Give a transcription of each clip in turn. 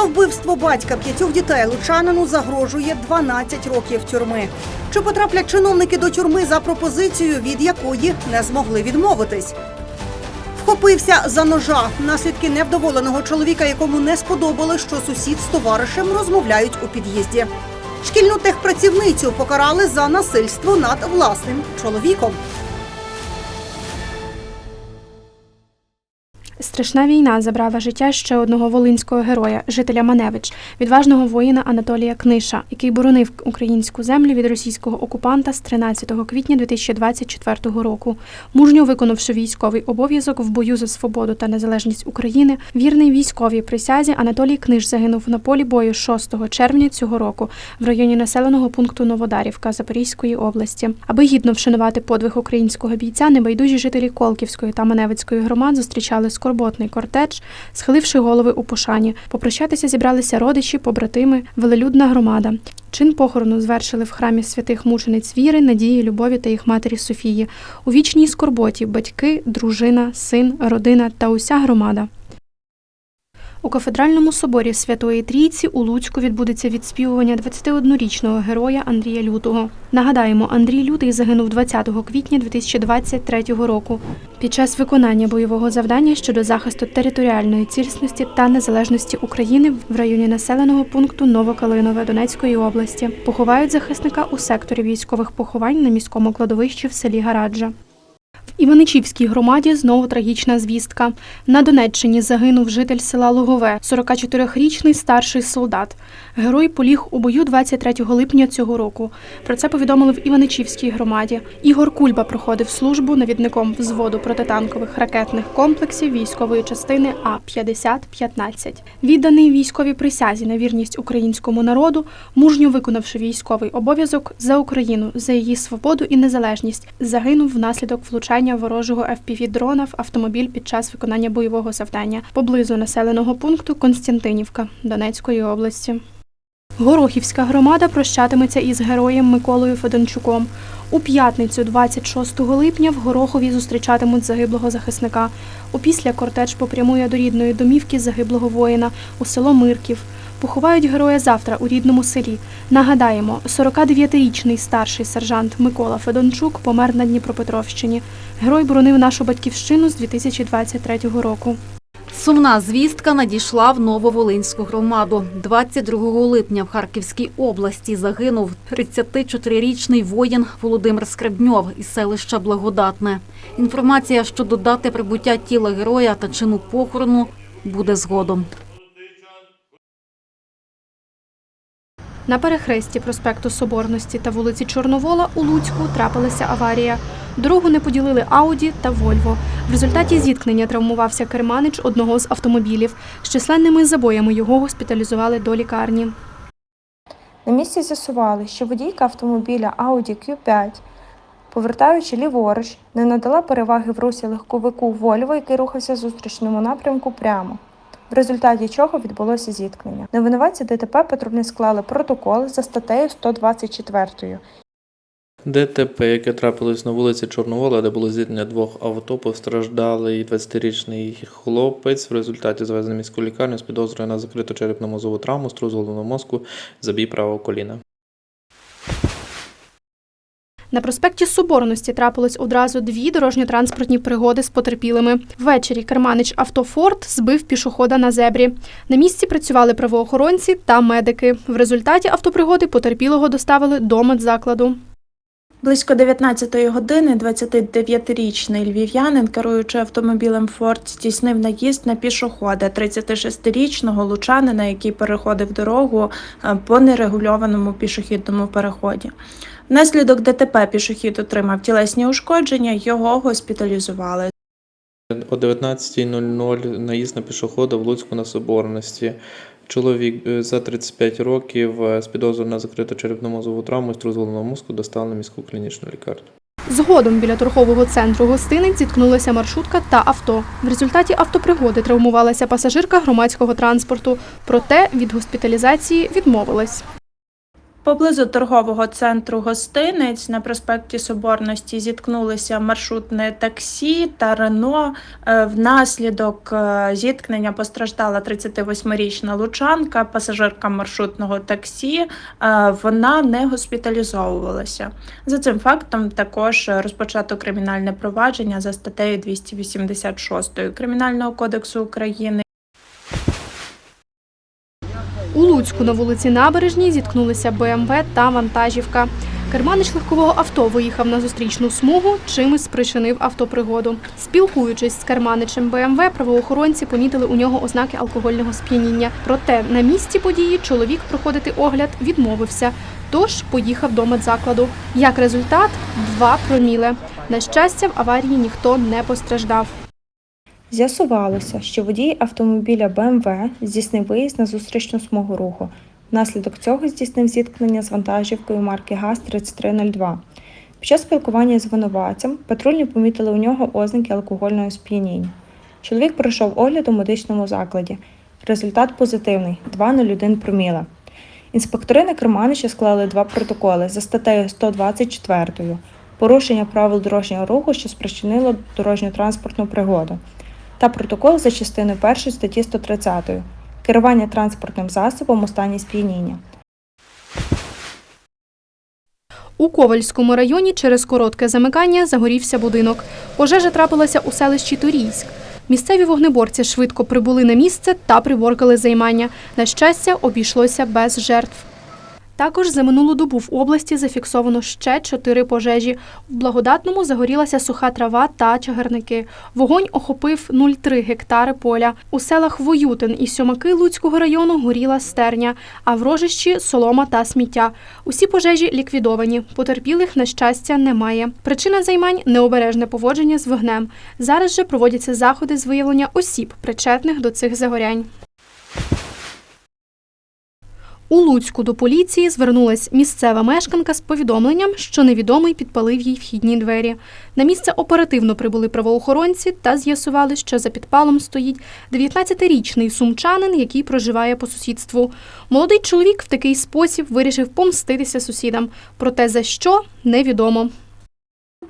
За вбивство батька п'ятьох дітей лучанину загрожує 12 років тюрми. Чи потраплять чиновники до тюрми за пропозицією, від якої не змогли відмовитись? Вхопився за ножа. Наслідки невдоволеного чоловіка, якому не сподобали, що сусід з товаришем розмовляють у під'їзді. Шкільну техпрацівницю покарали за насильство над власним чоловіком. Страшна війна забрала життя ще одного волинського героя, жителя Маневич, відважного воїна Анатолія Книша, який боронив українську землю від російського окупанта з 13 квітня 2024 року. Мужньо виконавши військовий обов'язок в бою за свободу та незалежність України, вірний військовій присязі Анатолій Книж загинув на полі бою 6 червня цього року в районі населеного пункту Новодарівка Запорізької області. Аби гідно вшанувати подвиг українського бійця, небайдужі жителі Колківської та Маневицької громад зустрічали скорботний кортеж, схиливши голови у пошані. Попрощатися зібралися родичі, побратими, велелюдна громада. Чин похорону звершили в храмі святих мучениць віри, надії, любові та їх матері Софії. У вічній скорботі батьки, дружина, син, родина та уся громада. У кафедральному соборі Святої Трійці у Луцьку відбудеться відспівування 21-річного героя Андрія Лютого. Нагадаємо, Андрій Лютий загинув 20 квітня 2023 року під час виконання бойового завдання щодо захисту територіальної цілісності та незалежності України в районі населеного пункту Новокалинове Донецької області. Поховають захисника у секторі військових поховань на міському кладовищі в селі Гараджа. Іваничівській громаді знову трагічна звістка. На Донеччині загинув житель села Лугове, 44-річний старший солдат. Герой поліг у бою 23 липня цього року. Про це повідомили в Іваничівській громаді. Ігор Кульба проходив службу навідником взводу протитанкових ракетних комплексів військової частини А 5015 Відданий військовій присязі на вірність українському народу, мужньо виконавши військовий обов'язок за Україну, за її свободу і незалежність, загинув внаслідок влучання ворожого FPV-дрона в автомобіль під час виконання бойового завдання поблизу населеного пункту Константинівка Донецької області. Горохівська громада прощатиметься із героєм Миколою Федончуком. У п'ятницю, 26 липня, в Горохові зустрічатимуть загиблого захисника. Опісля кортеж попрямує до рідної домівки загиблого воїна у село Мирків. Поховають героя завтра у рідному селі. Нагадаємо, 49-річний старший сержант Микола Федончук помер на Дніпропетровщині. Герой боронив нашу батьківщину з 2023 року. Сумна звістка надійшла в Нововолинську громаду. 22 липня в Харківській області загинув 34-річний воїн Володимир Скребньов із селища Благодатне. Інформація щодо дати прибуття тіла героя та чину похорону буде згодом. На перехресті проспекту Соборності та вулиці Чорновола у Луцьку трапилася аварія. Дорогу не поділили Ауді та Вольво. В результаті зіткнення травмувався керманич одного з автомобілів. З численними забоями його госпіталізували до лікарні. На місці з'ясували, що водійка автомобіля Audi Q5, повертаючи ліворуч, не надала переваги в русі легковику Volvo, який рухався в зустрічному напрямку прямо. В результаті чого відбулося зіткнення. На винуватці ДТП патрульні склали протокол за статтею 124. ДТП, яке трапилось на вулиці Чорновола, де було зіткнення двох авто, постраждалий 20-річний хлопець в результаті звезений міську лікарню з підозрою на закриту черепно-мозову травму, струс головного мозку, забій правого коліна. На проспекті Соборності трапилось одразу дві дорожньо-транспортні пригоди з потерпілими. Ввечері керманич авто «Форд» збив пішохода на зебрі. На місці працювали правоохоронці та медики. В результаті автопригоди потерпілого доставили до медзакладу. Близько 19-ї години 29-річний львів'янин, керуючи автомобілем Форд, здійснив наїзд на пішохода 36-річного лучанина, який переходив дорогу е, по нерегульованому пішохідному переході. Внаслідок ДТП пішохід отримав тілесні ушкодження, його госпіталізували. О 19.00 наїзд на пішохода в Луцьку на Соборності. Чоловік е, за 35 років е, з підозрою на закриту черепно-мозову травму і струс головного мозку доставили на міську клінічну лікарню. Згодом біля торгового центру гостиниць зіткнулися маршрутка та авто. В результаті автопригоди травмувалася пасажирка громадського транспорту, проте від госпіталізації відмовилась. Поблизу торгового центру гостиниць на проспекті Соборності зіткнулися маршрутне таксі та Рено. Е, Внаслідок е, зіткнення постраждала 38-річна лучанка, пасажирка маршрутного таксі. Е, Вона не госпіталізовувалася. За цим фактом також розпочато кримінальне провадження за статтею 286 Кримінального кодексу України. У Луцьку на вулиці Набережній зіткнулися БМВ та вантажівка. Керманич легкового авто виїхав на зустрічну смугу, чим і спричинив автопригоду. Спілкуючись з керманичем БМВ, правоохоронці помітили у нього ознаки алкогольного сп'яніння. Проте на місці події чоловік проходити огляд відмовився, тож поїхав до медзакладу. Як результат, два проміли. На щастя, в аварії ніхто не постраждав. З'ясувалося, що водій автомобіля БМВ здійснив виїзд на зустрічну смугу руху. Внаслідок цього здійснив зіткнення з вантажівкою марки ГАЗ-3302. Під час спілкування з винуватцем патрульні помітили у нього ознаки алкогольного сп'яніння. Чоловік пройшов огляд у медичному закладі. Результат позитивний 2,01 проміла. Інспектори на Керманича склали два протоколи за статтею 124 порушення правил дорожнього руху, що спричинило дорожньо-транспортну пригоду, та протокол за частиною 1 статті 130 керування транспортним засобом у стані сп'яніння. У Ковальському районі через коротке замикання загорівся будинок. Пожежа трапилася у селищі Турійськ. Місцеві вогнеборці швидко прибули на місце та приборкали займання. На щастя, обійшлося без жертв. Також за минулу добу в області зафіксовано ще чотири пожежі. В Благодатному загорілася суха трава та чагарники. Вогонь охопив 0,3 гектари поля. У селах Воютин і Сьомаки Луцького району горіла стерня, а в рожищі солома та сміття. Усі пожежі ліквідовані. Потерпілих, на щастя, немає. Причина займань необережне поводження з вогнем. Зараз же проводяться заходи з виявлення осіб, причетних до цих загорянь. У Луцьку до поліції звернулась місцева мешканка з повідомленням, що невідомий підпалив їй вхідні двері. На місце оперативно прибули правоохоронці та з'ясували, що за підпалом стоїть 19-річний сумчанин, який проживає по сусідству. Молодий чоловік в такий спосіб вирішив помститися сусідам. Проте за що невідомо.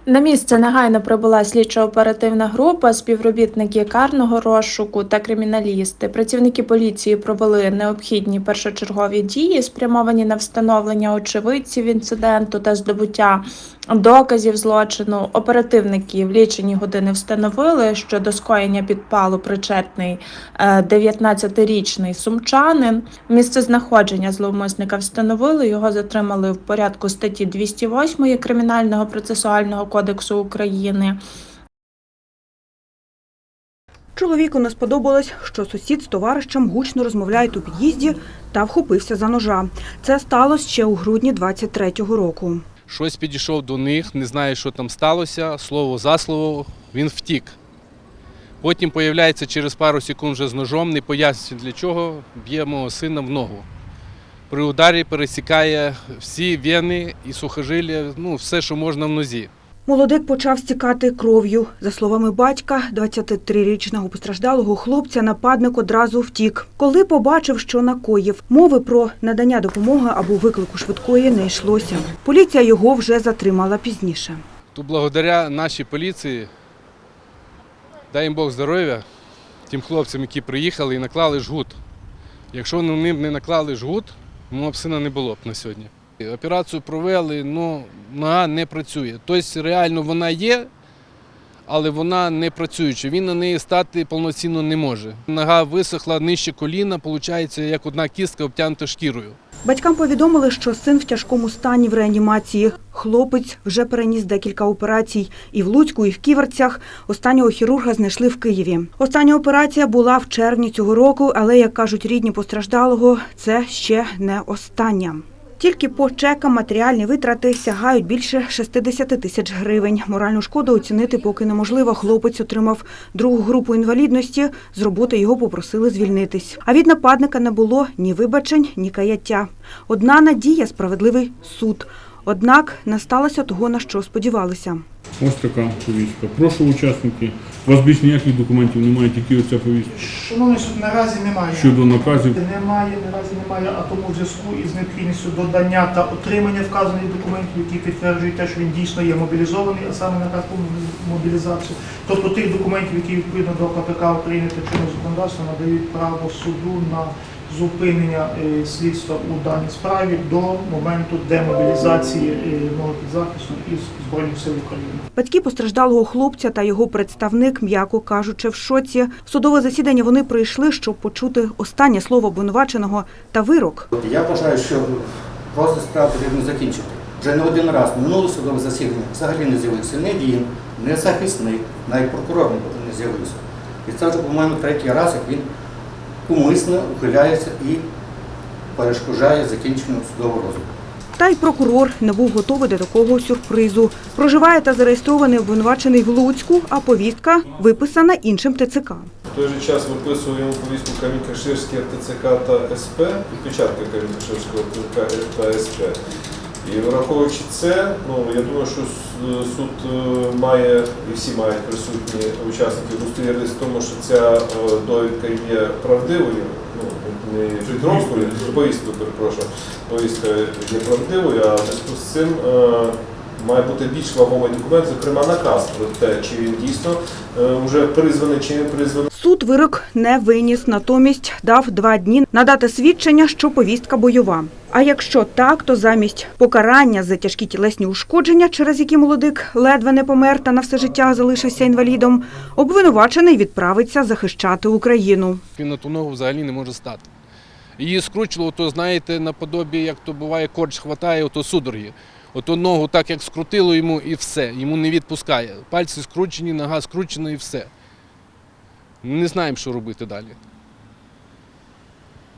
На місце негайно прибула слідчо-оперативна група, співробітники карного розшуку та криміналісти. Працівники поліції провели необхідні першочергові дії, спрямовані на встановлення очевидців інциденту та здобуття доказів злочину. Оперативники в лічені години встановили, що до скоєння підпалу причетний е, 19-річний сумчанин. Місце знаходження зловмисника встановили. Його затримали в порядку статті 208 Кримінального процесуального кодексу України. Чоловіку не сподобалось, що сусід з товаришем гучно розмовляють у під'їзді та вхопився за ножа. Це сталося ще у грудні 23-го року. Щось підійшов до них, не знає, що там сталося. Слово за слово, він втік. Потім появляється через пару секунд вже з ножом, не пояснює для чого, б'є мого сина в ногу. При ударі пересікає всі вени і сухожилля, ну, все, що можна в нозі. Молодик почав стікати кров'ю. За словами батька, 23-річного постраждалого хлопця нападник одразу втік. Коли побачив, що накоїв, мови про надання допомоги або виклику швидкої не йшлося. Поліція його вже затримала пізніше. То благодаря нашій поліції, дай їм Бог здоров'я, тим хлопцям, які приїхали і наклали жгут. Якщо вони не наклали жгут, мого б сина не було б на сьогодні. Операцію провели, ну нога не працює. Тобто реально вона є, але вона не працююча. Він на неї стати повноцінно не може. Нога висохла нижче коліна, виходить, як одна кістка обтянута шкірою. Батькам повідомили, що син в тяжкому стані в реанімації. Хлопець вже переніс декілька операцій і в Луцьку, і в Ківерцях. Останнього хірурга знайшли в Києві. Остання операція була в червні цього року, але, як кажуть рідні постраждалого, це ще не остання. Тільки по чекам матеріальні витрати сягають більше 60 тисяч гривень. Моральну шкоду оцінити поки неможливо. Хлопець отримав другу групу інвалідності. З роботи його попросили звільнитись. А від нападника не було ні вибачень, ні каяття. Одна надія – справедливий суд. Однак не сталося того, на що сподівалися. Ось така повістка. Прошу учасники. У вас більш ніяких документів немає, тільки оця повістка. Шановний суд, наразі немає. Щодо наказів. Немає, наразі немає, а тому в зв'язку із необхідністю додання та отримання вказаних документів, які підтверджують те, що він дійсно є мобілізований, а саме наказ про мобілізацію. Тобто тих документів, які відповідно до КПК України та чинного законодавства надають право суду на зупинення е, слідства у даній справі до моменту демобілізації е, мого підзахису із Збройних сил України. Батьки постраждалого хлопця та його представник, м'яко кажучи, в шоці. В судове засідання вони прийшли, щоб почути останнє слово обвинуваченого та вирок. Я вважаю, що розгляд справи потрібно закінчити. Вже не один раз на минуле судове засідання взагалі не з'явився ні він, ні захисник, навіть прокурор не з'явився. І це вже, по-моєму, третій раз, як він умисно ухиляється і перешкоджає закінченню судового розгляду. Та й прокурор не був готовий до такого сюрпризу. Проживає та зареєстрований обвинувачений в Луцьку, а повістка виписана іншим ТЦК. В той же час виписуємо повістку Камінь-Каширський ТЦК та СП, і печатка Камінь-Каширського ТЦК та СП. І враховуючи це, ну я думаю, що суд е, має і всі мають присутні учасники удостоверитися в тому, що ця е, довідка є правдивою. Ну не підромкою, повісткою, перепрошую, повістка є правдивою, а в зв'язку з цим е, має бути більш вагомий документ, зокрема наказ про те, чи він дійсно е, вже призваний, чи не призваний. Суд вирок не виніс, натомість дав два дні надати свідчення, що повістка бойова. А якщо так, то замість покарання за тяжкі тілесні ушкодження, через які молодик ледве не помер та на все життя залишився інвалідом, обвинувачений відправиться захищати Україну. Він на ту ногу взагалі не може стати. Її скручувало, то знаєте, наподобі, як то буває, корч хватає, ото судороги. Ото ногу так як скрутило йому і все, йому не відпускає. Пальці скручені, нога скручена і все. Ми не знаємо, що робити далі.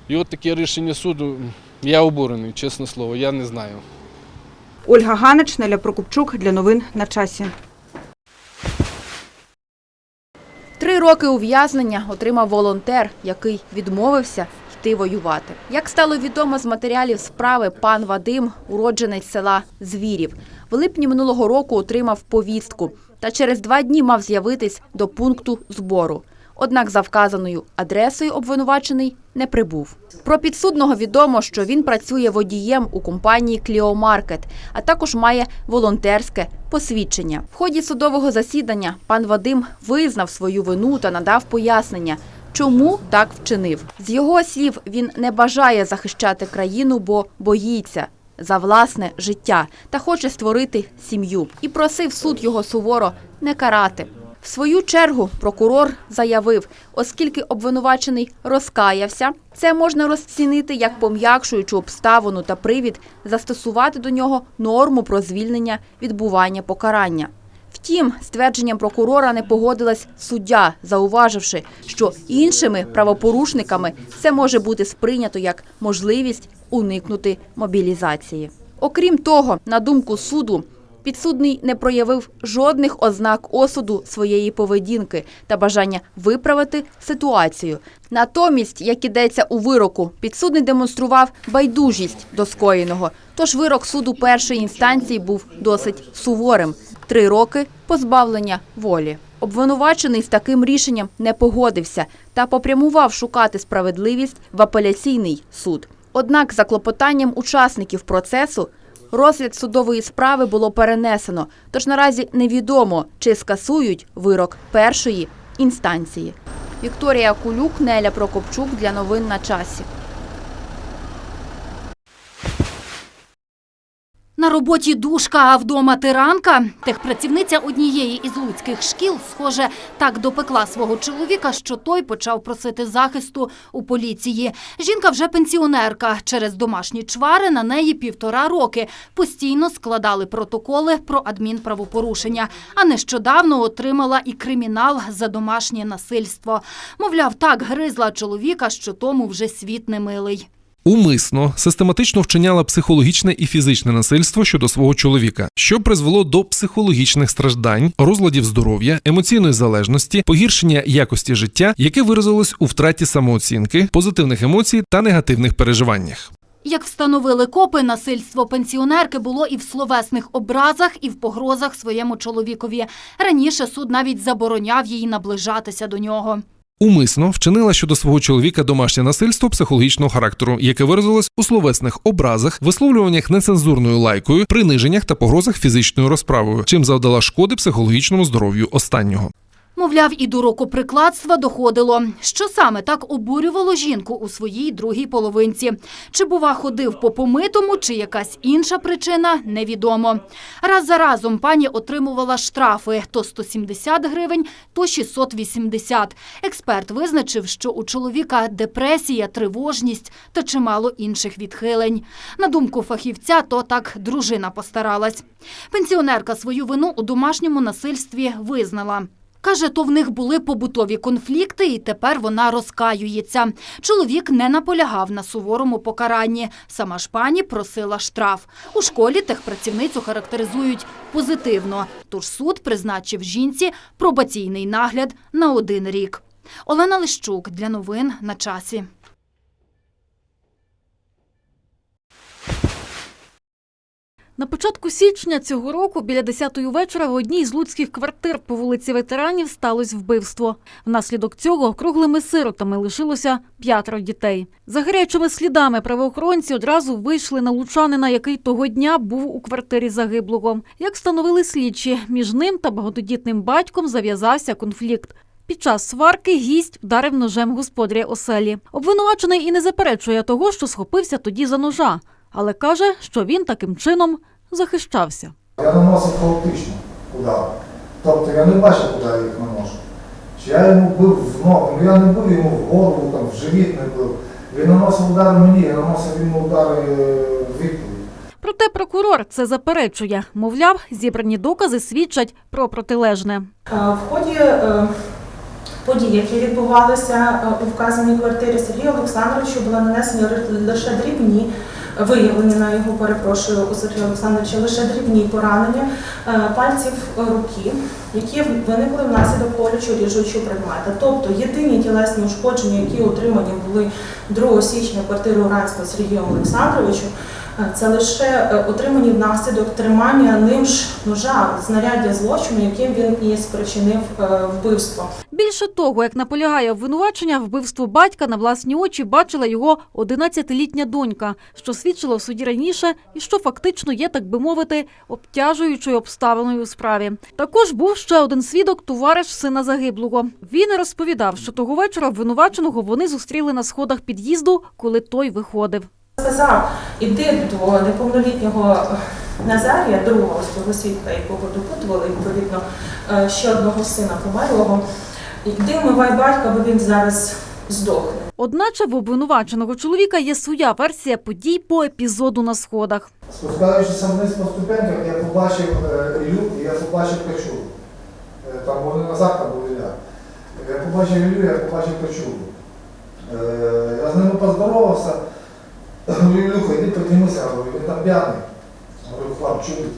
І от таке рішення суду, я обурений, чесне слово, я не знаю. Ольга Ганич, Неля Прокопчук для новин на часі. Три роки ув'язнення отримав волонтер, який відмовився йти воювати. Як стало відомо з матеріалів справи, пан Вадим, уродженець села Звірів, в липні минулого року отримав повістку та через два дні мав з'явитись до пункту збору. Однак за вказаною адресою обвинувачений не прибув. Про підсудного відомо, що він працює водієм у компанії Кліомаркет, а також має волонтерське посвідчення. В ході судового засідання пан Вадим визнав свою вину та надав пояснення, чому так вчинив. З його слів, він не бажає захищати країну, бо боїться. За власне життя та хоче створити сім'ю і просив суд його суворо не карати. В свою чергу прокурор заявив, оскільки обвинувачений розкаявся, це можна розцінити як пом'якшуючу обставину та привід застосувати до нього норму про звільнення відбування покарання. Втім, з твердженням прокурора не погодилась суддя, зауваживши, що іншими правопорушниками це може бути сприйнято як можливість уникнути мобілізації. Окрім того, на думку суду, підсудний не проявив жодних ознак осуду своєї поведінки та бажання виправити ситуацію. Натомість, як ідеться у вироку, підсудний демонстрував байдужість до скоєного. Тож вирок суду першої інстанції був досить суворим три роки позбавлення волі. Обвинувачений з таким рішенням не погодився та попрямував шукати справедливість в апеляційний суд. Однак, за клопотанням учасників процесу, розгляд судової справи було перенесено, тож наразі невідомо, чи скасують вирок першої інстанції. Вікторія Кулюк, Неля Прокопчук для новин на часі. На роботі душка, а вдома тиранка. Техпрацівниця однієї із луцьких шкіл, схоже, так допекла свого чоловіка, що той почав просити захисту у поліції. Жінка вже пенсіонерка. Через домашні чвари на неї півтора роки. Постійно складали протоколи про адмінправопорушення. А нещодавно отримала і кримінал за домашнє насильство. Мовляв, так гризла чоловіка, що тому вже світ не милий. Умисно систематично вчиняла психологічне і фізичне насильство щодо свого чоловіка, що призвело до психологічних страждань, розладів здоров'я, емоційної залежності, погіршення якості життя, яке виразилось у втраті самооцінки, позитивних емоцій та негативних переживаннях. Як встановили копи, насильство пенсіонерки було і в словесних образах, і в погрозах своєму чоловікові. Раніше суд навіть забороняв їй наближатися до нього. Умисно вчинила щодо свого чоловіка домашнє насильство психологічного характеру, яке виразилось у словесних образах, висловлюваннях нецензурною лайкою, приниженнях та погрозах фізичною розправою, чим завдала шкоди психологічному здоров'ю останнього. Мовляв, і до рукоприкладства доходило. Що саме так обурювало жінку у своїй другій половинці? Чи, бува, ходив по помитому, чи якась інша причина, невідомо. Раз за разом пані отримувала штрафи – то 170 гривень, то 680. Експерт визначив, що у чоловіка депресія, тривожність та чимало інших відхилень. На думку фахівця, то так дружина постаралась. Пенсіонерка свою вину у домашньому насильстві визнала. Каже, то в них були побутові конфлікти, і тепер вона розкаюється. Чоловік не наполягав на суворому покаранні. Сама ж пані просила штраф. У школі техпрацівницю характеризують позитивно. Тож суд призначив жінці пробаційний нагляд на один рік. Олена Лищук для новин на часі. На початку січня цього року біля 10-ї вечора в одній з луцьких квартир по вулиці ветеранів сталося вбивство. Внаслідок цього круглими сиротами лишилося п'ятеро дітей. За гарячими слідами правоохоронці одразу вийшли на лучанина, який того дня був у квартирі загиблого. Як встановили слідчі, між ним та багатодітним батьком зав'язався конфлікт. Під час сварки гість вдарив ножем господаря оселі. Обвинувачений і не заперечує того, що схопився тоді за ножа, але каже, що він таким чином захищався. Я наносив хаотично удари. Тобто я не бачив, куди я їх наношу. Чи я йому бив в ногу, ну я не бив йому в голову, там, в живіт не бив. Він наносив удари мені, я наносив йому удари е, в відповідь. Проте прокурор це заперечує. Мовляв, зібрані докази свідчать про протилежне. В ході е, подій, які відбувалися е, у вказаній квартирі Сергію Олександровичу, були нанесені лише дрібні, виявлені на його перепрошую у Сергія Олександровича лише дрібні поранення е, пальців руки, які виникли внаслідок колючого ріжучого предмета. Тобто єдині тілесні ушкодження, які отримані були 2 січня в квартирі Уранського Сергію Олександровичу, е, це лише е, отримані внаслідок тримання ним ж ножа, знаряддя злочину, яким він і спричинив е, вбивство. Більше того, як наполягає обвинувачення, вбивство батька на власні очі бачила його 11-літня донька, що свідчило в суді раніше і що фактично є, так би мовити, обтяжуючою обставиною у справі. Також був ще один свідок, товариш сина загиблого. Він розповідав, що того вечора обвинуваченого вони зустріли на сходах під'їзду, коли той виходив. Сказав, іди до неповнолітнього Назарія, другого з того свідка, якого допитували, відповідно, е, ще одного сина померлого. Іди вмивай батька, бо він зараз здохне. Одначе в обвинуваченого чоловіка є своя версія подій по епізоду на сходах. Спускаючися вниз по ступеньках, я побачив е, Ілю і я побачив Качуру. Там вони назад там були я. Я побачив Ілю, я побачив Качуру. Е, Я з ними поздоровався. Говорю, Ілюха, йди піднімися, говорю, він там п'яний. Говорю, хлам чудить.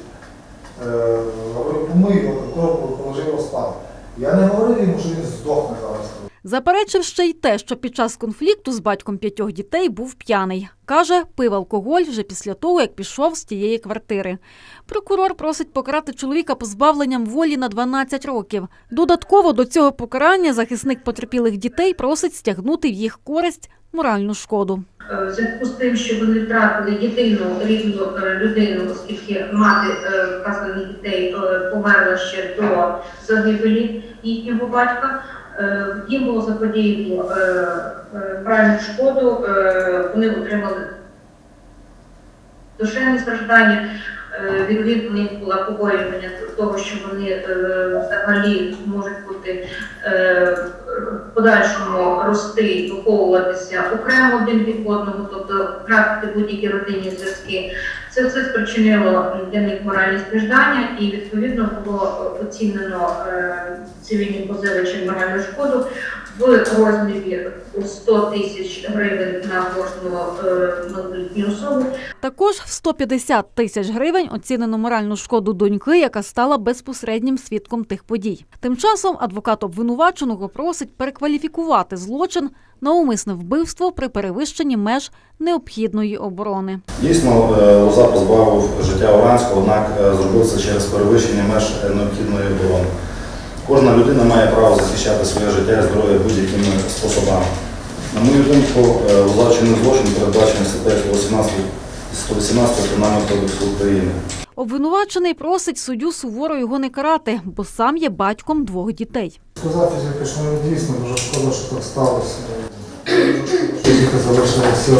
Е, Говорю, помий його, коробку, положи його спати. Я не говорив йому, що він здохне зараз. Заперечив ще й те, що під час конфлікту з батьком п'ятьох дітей був п'яний. Каже, пив алкоголь вже після того, як пішов з тієї квартири. Прокурор просить покарати чоловіка позбавленням волі на 12 років. Додатково до цього покарання захисник потерпілих дітей просить стягнути в їх користь моральну шкоду. Е, В зв'язку з тим, що вони втратили єдину рідну е, людину, оскільки мати е, вказаних дітей померла ще до загибелі їхнього батька, їм було заподіяно е, е, шкоду, е, вони отримали душевні страждання. Е, у них було побоювання того, що вони е, взагалі можуть бути е, подальшому рости, виховуватися окремо один від одного, тобто втратити будь-які родинні зв'язки. Це все спричинило для них моральні страждання і відповідно було оцінено цивільні цивільним позивачем моральну шкоду в розмірі у 100 тисяч гривень на кожну е, малолітню особу. Також в 150 тисяч гривень оцінено моральну шкоду доньки, яка стала безпосереднім свідком тих подій. Тим часом адвокат обвинуваченого просить перекваліфікувати злочин на умисне вбивство при перевищенні меж необхідної оборони. Дійсно, е, Лоза позбавив життя Оранського, однак е, зробив це через перевищення меж необхідної оборони. Кожна людина має право захищати своє життя і здоров'я будь-якими способами. На мою думку, е, злочин, передбачений статтею 118 118 Кримінального кодексу України. Обвинувачений просить суддю суворо його не карати, бо сам є батьком двох дітей. Сказати, що ну, дійсно дуже шкода, що так сталося. Що діти залишилися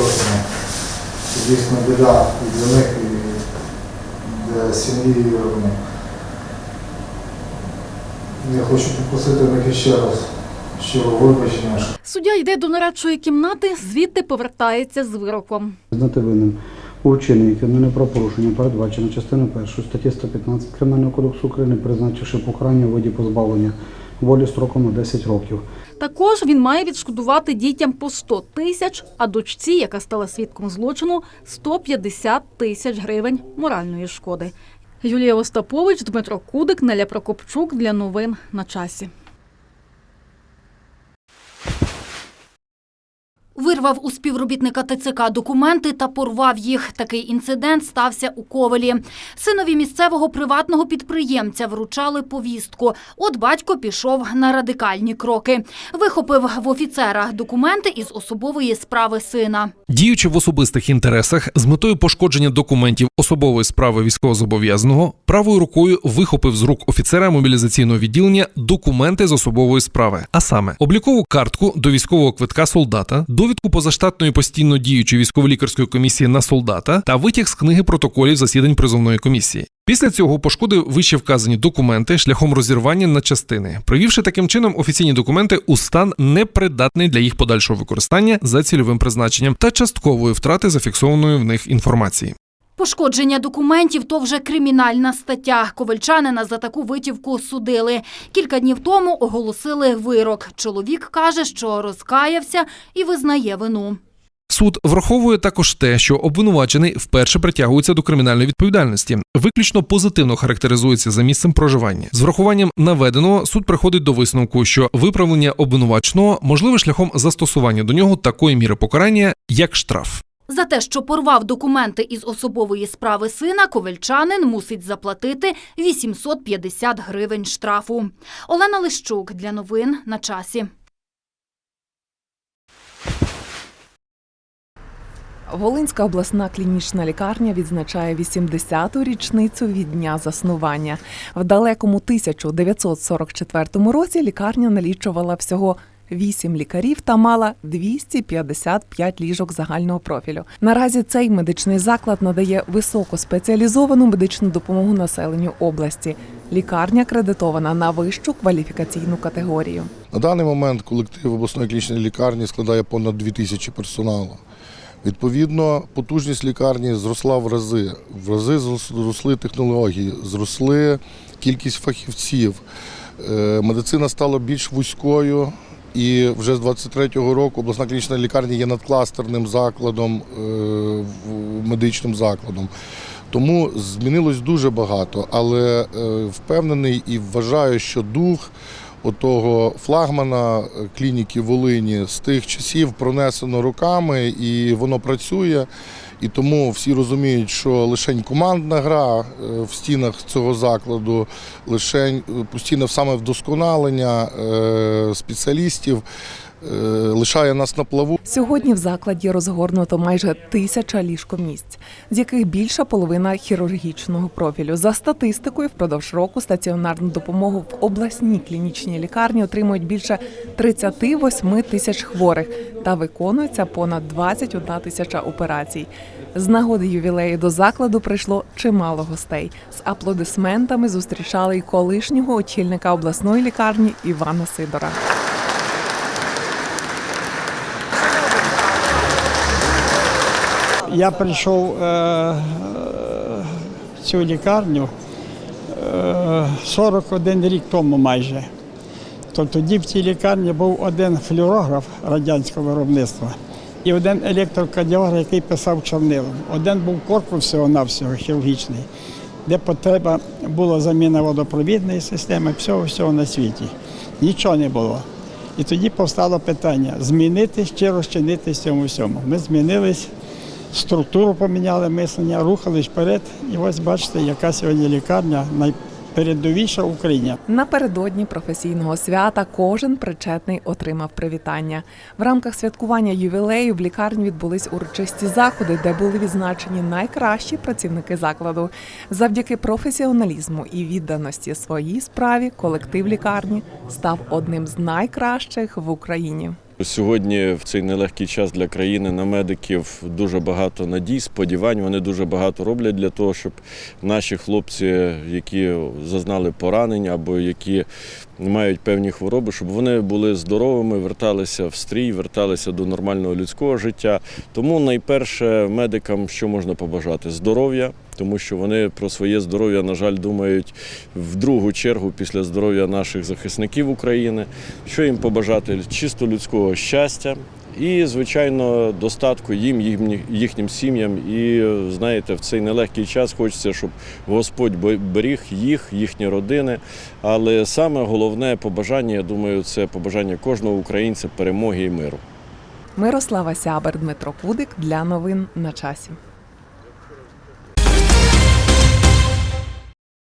дійсно біда і для них, і для сім'ї. Я хочу попросити них ще раз щиро вибачення. Суддя йде до нарадчої кімнати, звідти повертається з вироком. Знати винним у вчиненні кримінального правопорушення передбачено частиною 1 статті 115 Кримінального кодексу України, призначивши покарання у виді позбавлення волі строком на 10 років. Також він має відшкодувати дітям по 100 тисяч, а дочці, яка стала свідком злочину, 150 тисяч гривень моральної шкоди. Юлія Остапович, Дмитро Кудик, Неля Прокопчук для новин на часі. Вирвав у співробітника ТЦК документи та порвав їх. Такий інцидент стався у Ковелі. Синові місцевого приватного підприємця вручали повістку. От батько пішов на радикальні кроки. Вихопив в офіцера документи із особової справи сина. Діючи в особистих інтересах з метою пошкодження документів особової справи військовозобов'язаного, правою рукою вихопив з рук офіцера мобілізаційного відділення документи з особової справи, а саме облікову картку до військового квитка солдата, довідку позаштатної постійно діючої військово-лікарської комісії на солдата та витяг з книги протоколів засідань призовної комісії. Після цього пошкодив вище вказані документи шляхом розірвання на частини, привівши таким чином офіційні документи у стан непридатний для їх подальшого використання за цільовим призначенням та часткової втрати зафіксованої в них інформації. Пошкодження документів то вже кримінальна стаття. Ковальчанина за таку витівку судили. Кілька днів тому оголосили вирок. Чоловік каже, що розкаявся і визнає вину. Суд враховує також те, що обвинувачений вперше притягується до кримінальної відповідальності, виключно позитивно характеризується за місцем проживання. З врахуванням наведеного суд приходить до висновку, що виправлення обвинуваченого можливе шляхом застосування до нього такої міри покарання, як штраф. За те, що порвав документи із особової справи сина, ковальчанин мусить заплатити 850 гривень штрафу. Олена Лищук для новин на часі. Волинська обласна клінічна лікарня відзначає 80-ту річницю від дня заснування. В далекому 1944 році лікарня налічувала всього 8 лікарів та мала 255 ліжок загального профілю. Наразі цей медичний заклад надає високоспеціалізовану медичну допомогу населенню області. Лікарня кредитована на вищу кваліфікаційну категорію. На даний момент колектив обласної клінічної лікарні складає понад 2 тисячі персоналу. Відповідно, потужність лікарні зросла в рази. В рази зросли технології, зросли кількість фахівців. Е, Медицина стала більш вузькою. І вже з 23-го року обласна клінічна лікарня є надкластерним закладом, е, медичним закладом. Тому змінилось дуже багато, але е, впевнений і вважаю, що дух отого флагмана е, клініки Волині з тих часів пронесено руками і воно працює. І тому всі розуміють, що лише командна гра е, в стінах цього закладу, лише постійне саме вдосконалення е, спеціалістів. е, лишає нас на плаву. Сьогодні в закладі розгорнуто майже тисяча ліжкомісць, з яких більша половина хірургічного профілю. За статистикою, впродовж року стаціонарну допомогу в обласній клінічній лікарні отримують більше 38 тисяч хворих та виконується понад 21 тисяча операцій. З нагоди ювілею до закладу прийшло чимало гостей. З аплодисментами зустрічали й колишнього очільника обласної лікарні Івана Сидора. Я прийшов е, е, в цю лікарню е, 41 рік тому майже. то тоді в цій лікарні був один флюорограф радянського виробництва і один електрокардіограф, який писав чорнилом. Один був корпус всього-навсього хірургічний, де потреба була заміна водопровідної системи, всього всього на світі. Нічого не було. І тоді повстало питання змінитись чи розчинитись цьому всьому. Ми змінились, структуру поміняли мислення, рухались вперед. І ось бачите, яка сьогодні лікарня найпередовіша в Україні. Напередодні професійного свята кожен причетний отримав привітання. В рамках святкування ювілею в лікарні відбулись урочисті заходи, де були відзначені найкращі працівники закладу. Завдяки професіоналізму і відданості своїй справі колектив лікарні став одним з найкращих в Україні. Сьогодні в цей нелегкий час для країни на медиків дуже багато надій, сподівань. Вони дуже багато роблять для того, щоб наші хлопці, які зазнали поранень або які мають певні хвороби, щоб вони були здоровими, верталися в стрій, верталися до нормального людського життя. Тому найперше медикам що можна побажати здоров'я, тому що вони про своє здоров'я, на жаль, думають в другу чергу після здоров'я наших захисників України. Що їм побажати? Чисто людського щастя. І, звичайно, достатку їм, їхні- їхнім сім'ям. І знаєте, в цей нелегкий час хочеться, щоб Господь беріг їх, їхні родини. Але саме головне побажання, я думаю, це побажання кожного українця перемоги і миру. Мирослава Сябер, Дмитро Кудик для новин на часі.